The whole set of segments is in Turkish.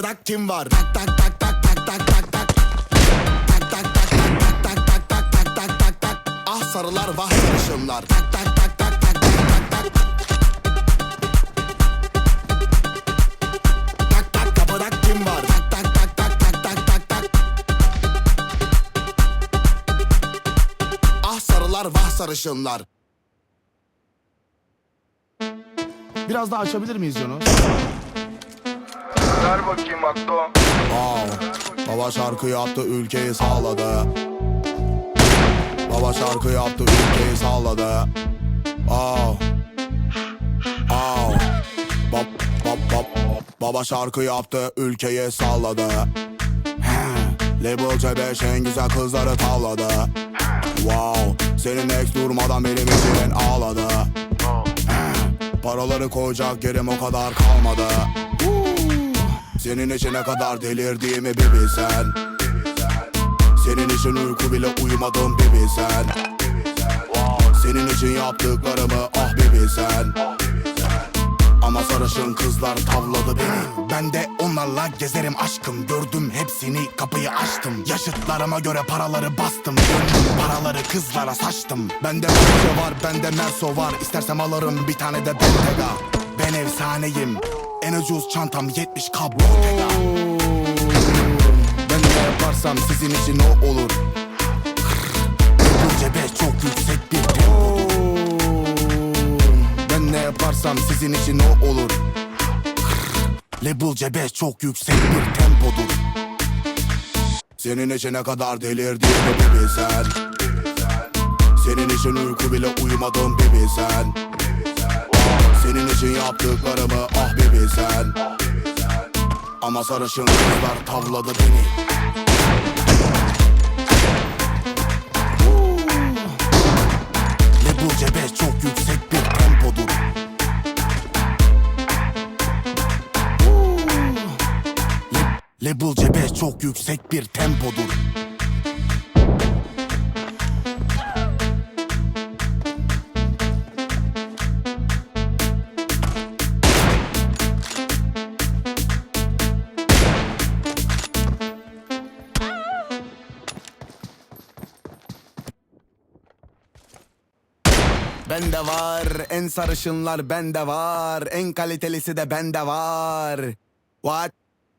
kapıda kim var Tak tak tak tak tak tak tak tak Tak tak tak tak tak tak tak tak tak tak tak Ah sarılar vah sarışınlar Tak tak tak tak tak tak tak tak Tak tak kapıda kim var Tak tak tak tak tak tak tak tak Ah sarılar vah sarışınlar Biraz daha açabilir miyiz Jono? Ver bakayım Akdo. Wow. Baba şarkı yaptı ülkeyi sağladı Baba şarkı yaptı ülkeyi sağladı Wow. Wow. Bab, bab, bab. Baba şarkı yaptı ülkeyi salladı. Label C5 en güzel kızları tavladı Wow Senin ex durmadan benim için ağladı. Paraları koyacak yerim o kadar kalmadı senin için ne kadar delirdiğimi bir bilsen. Senin için uyku bile uyumadım bir bilsen. Senin için yaptıklarımı ah bir bilsen. Ama sarışın kızlar tavladı beni. Ben de onlarla gezerim aşkım. Gördüm hepsini kapıyı açtım. Yaşıtlarıma göre paraları bastım. Paraları kızlara saçtım. Bende Porsche var bende Merso var. İstersem alırım bir tane de Bentayga Ben efsaneyim En çantam 70k Bottega Ben ne yaparsam sizin için o olur. Bu cebe çok yüksek bir tempo Ben ne yaparsam sizin için o olur. Label cebe çok yüksek bir tempodur. Senin için ne kadar delirdiğimi bir bilsen. Senin için uyku bile uyumadım bir bilsen Senin için yaptıklarımı ah bir bilsen. Ama sarışın kızlar tavladı beni. Label cebe çok yüksek bir tempodur. Label cebe çok yüksek bir tempodur Bende var. En sarışınlar bende var. En kalitelisi de bende var. What?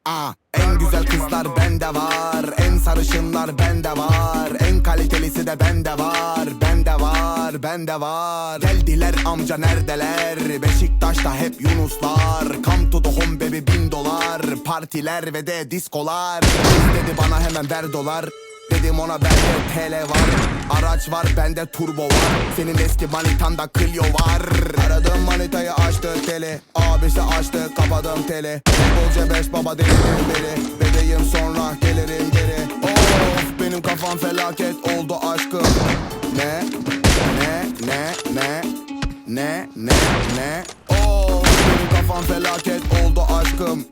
Ah, en güzel kızlar bende var. En sarışınlar bende var. En kalitelisi de bende var. Bende var, bende var. Geldiler amca neredeler? Beşiktaş'ta hep Yunuslar. Come to the home baby bin dolar. Partiler ve de diskolar. Dedi bana hemen ver dolar Dedim ona bende TL var. Araç var bende turbo var. Senin eski manitanda Clio var. Aradım manitayı açtı teli Abisi açtı kapadım teli Bolca beş baba delirim beri Bebeğim sonra gelirim geri. Of benim kafam felaket oldu aşkım. Ne? Ne? Ne? Ne? Ne? Ne? Ne? Of benim kafam felaket oldu aşkım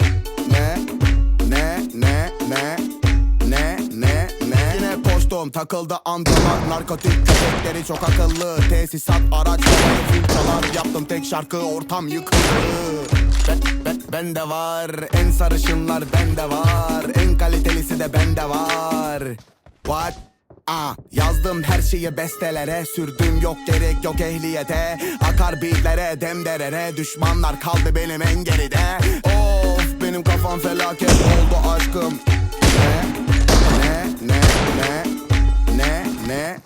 takıldı androlar Narkotik köpekleri çok akıllı. Tesisat araç havayı full çalar. Yaptım tek şarkı ortam yıkıldı. Ben, ben, bende var. En sarışınlar bende var. En kalitelisi de bende var. What? Ah, yazdım her şeyi bestelere. Sürdüm yok gerek yok ehliyete. Akar beatlere demderere. Düşmanlar kaldı benim en geride. Of benim kafam felaket oldu aşkım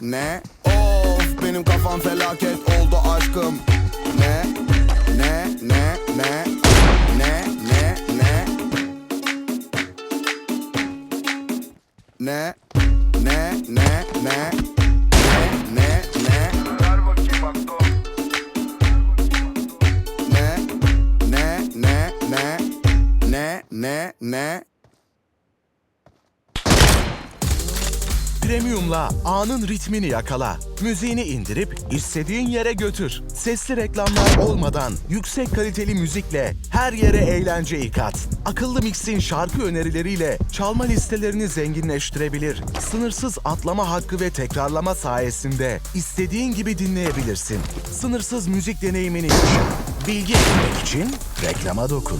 Ne? Of benim kafam felaket oldu aşkım Ne? Ne? Ne? Ne? Ne? Ne? Ne? Ne? Ne? Ne? Ne? Ne? Ne? Ne? Ne? Ne? Ne? Ne? Premium'la anın ritmini yakala. Müziğini indirip istediğin yere götür. Sesli reklamlar olmadan yüksek kaliteli müzikle her yere eğlenceyi kat. Akıllı Mix'in şarkı önerileriyle çalma listelerini zenginleştirebilir. Sınırsız atlama hakkı ve tekrarlama sayesinde istediğin gibi dinleyebilirsin. Sınırsız müzik deneyimini. Bilgi edinmek için reklama dokun.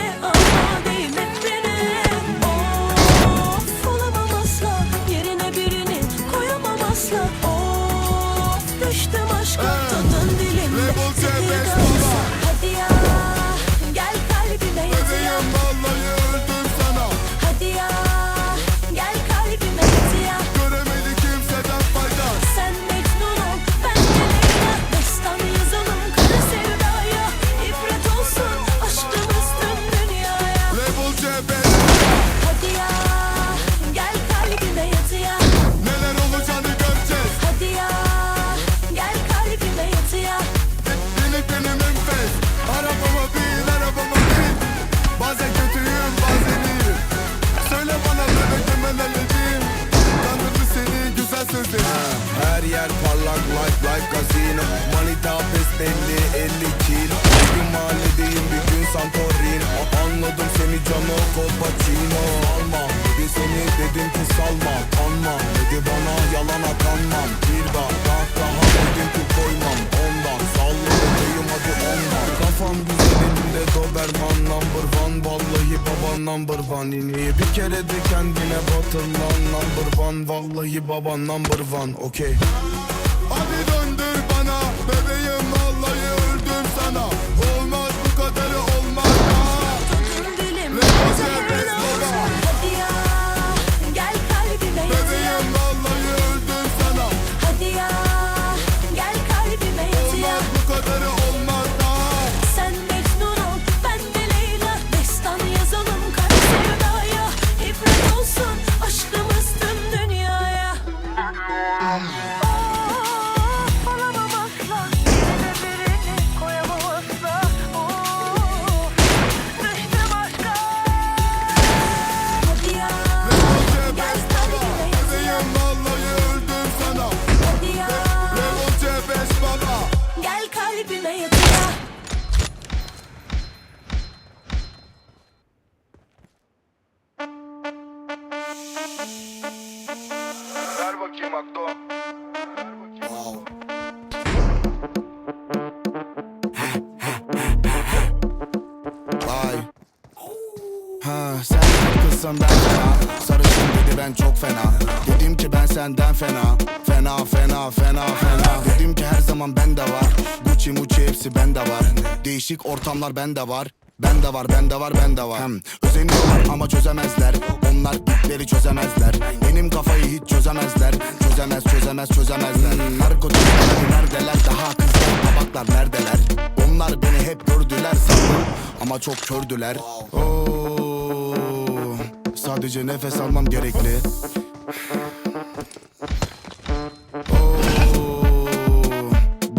yer parlak like like casino. Manita pes belli 50 kilo. Bir gün mahalledeyim bir gün Santorin A- Anladım seni cano Colpacino Alma dedi seni dedim ki salma Kanma dedi bana yalana kanmam Bir bak kahkaha dedim number one İniyi bir kere de kendine batır lan number one. Vallahi baba number one okey kızsın ben fena. Sarışın dedi ben çok fena. Dedim ki ben senden fena. Fena fena fena fena. Dedim ki her zaman bende var. Gucci mucci hepsi bende var. Değişik ortamlar bende var. Bende var, bende var, bende var. Hem özeniyorlar ama çözemezler. Onlar ipleri çözemezler. Benim kafayı hiç çözemezler. Çözemez, çözemez, çözemezler. Hmm, Narkotikler neredeler? Daha kızlar, tabaklar neredeler? Onlar beni hep gördüler sandım Ama çok kördüler. Oo, Sadece nefes almam gerekli.